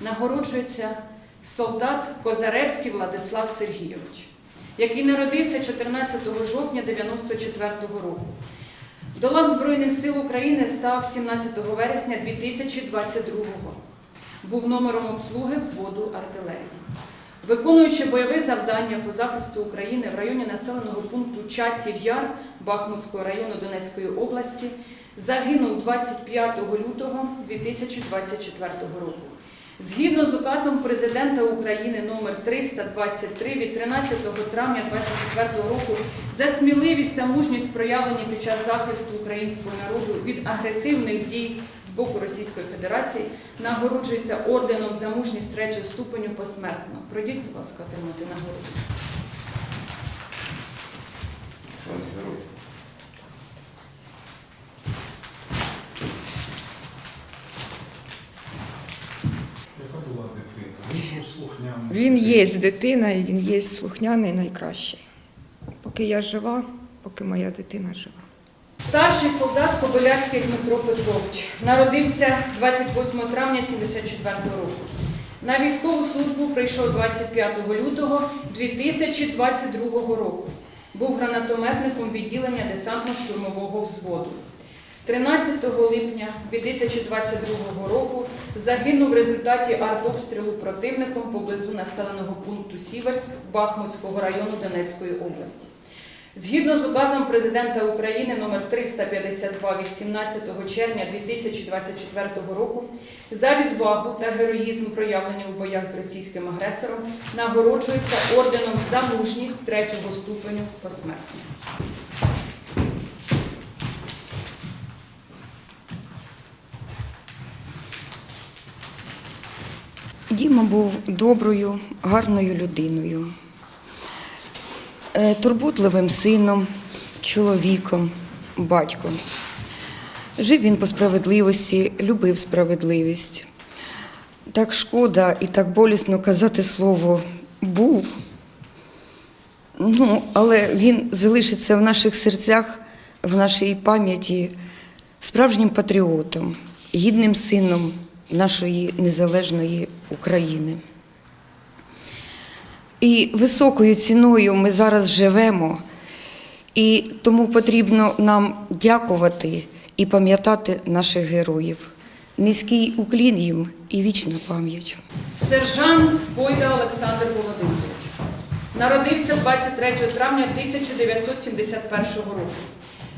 нагороджується солдат Козаревський Владислав Сергійович, який народився 14 жовтня 94-го року. До лав Збройних сил України став 17 вересня 2022-го. Був номером обслуги взводу артилерії. Виконуючи бойове завдання по захисту України в районі населеного пункту Часів Яр Бахмутського району Донецької області, загинув 25 лютого 2024 року. Згідно з указом президента України номер 323 від 13 травня 2024 року за сміливість та мужність проявлені під час захисту українського народу від агресивних дій з боку Російської Федерації нагороджується орденом за мужність третього ступеню посмертно. Пройдіть, будь ласка, отримати нагороду. Ось герой. Яка була дитина? Він був слухняний. Він є дитина, він є слухняний найкращий. Поки я жива, поки моя дитина жива. Старший солдат Кобиляцький Дмитро Петрович народився 28 травня 74 року. На військову службу прийшов 25 лютого 2022 року. Був гранатометником відділення десантно-штурмового взводу. 13 липня 2022 року загинув в результаті артобстрілу противником поблизу населеного пункту Сіверськ Бахмутського району Донецької області. Згідно з указом президента України номер 352 від 17 червня 2024 року за відвагу та героїзм, проявлені у боях з російським агресором, нагороджується орденом за мужність третього ступеню посмертно. Діма був доброю, гарною людиною, е, турботливим сином, чоловіком, батьком. Жив він по справедливості, любив справедливість. Так шкода і так болісно казати слово був. Ну, але він залишиться в наших серцях, в нашій пам'яті справжнім патріотом, гідним сином нашої незалежної України. І високою ціною ми зараз живемо, і тому потрібно нам дякувати і пам'ятати наших героїв. Низький уклін їм і вічна пам'ять. Сержант Бойда Олександр Володимирович народився 23 травня 1971 року.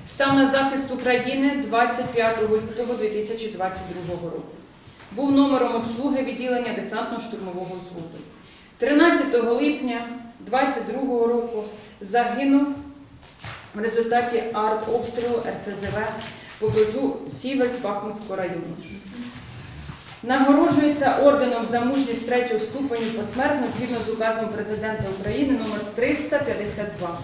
Став на захист України 25 лютого 2022 року. Був номером обслуги відділення десантно-штурмового взводу. 13 липня 2022 року загинув в результаті артобстрілу РСЗВ поблизу Сіверськ Бахмутського району. Нагороджується орденом за мужність третього ступеню посмертно згідно з указом президента України номер 352.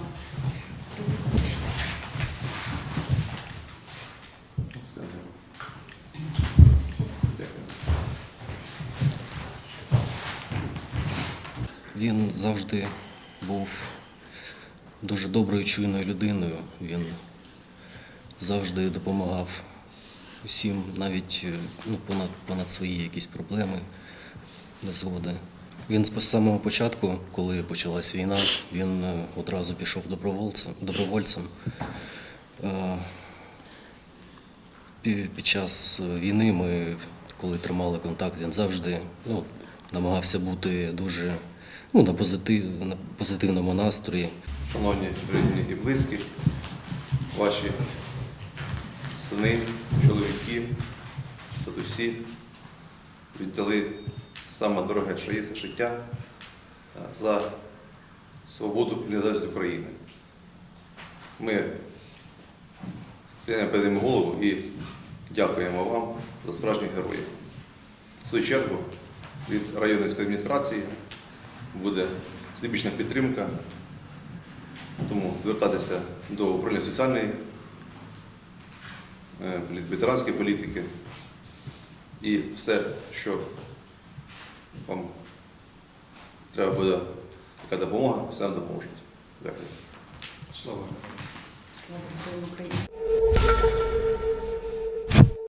Він завжди був дуже доброю, чуйною людиною. Він завжди допомагав усім, навіть е, ну, понад, понад свої якісь проблеми, незгоди. Він з самого початку, коли почалась війна, він е, одразу пішов добровольцем. добровольцем. Е, Під час війни ми, коли тримали контакт, він завжди ну, намагався бути дуже ну, на, позитив, на позитивному настрої. Шановні рідні і близькі, ваші сини, чоловіки, татусі віддали саме дороге, що є це життя е, за свободу і незалежність України. Ми сьогодні передаємо голову і дякуємо вам за справжніх героїв. В свою чергу від районної адміністрації буде всебічна підтримка тому звертатися до управління соціальної е, ветеранської політики і все, що вам треба буде така допомога, все нам допоможуть. Дякую. Слава. Слава Україні!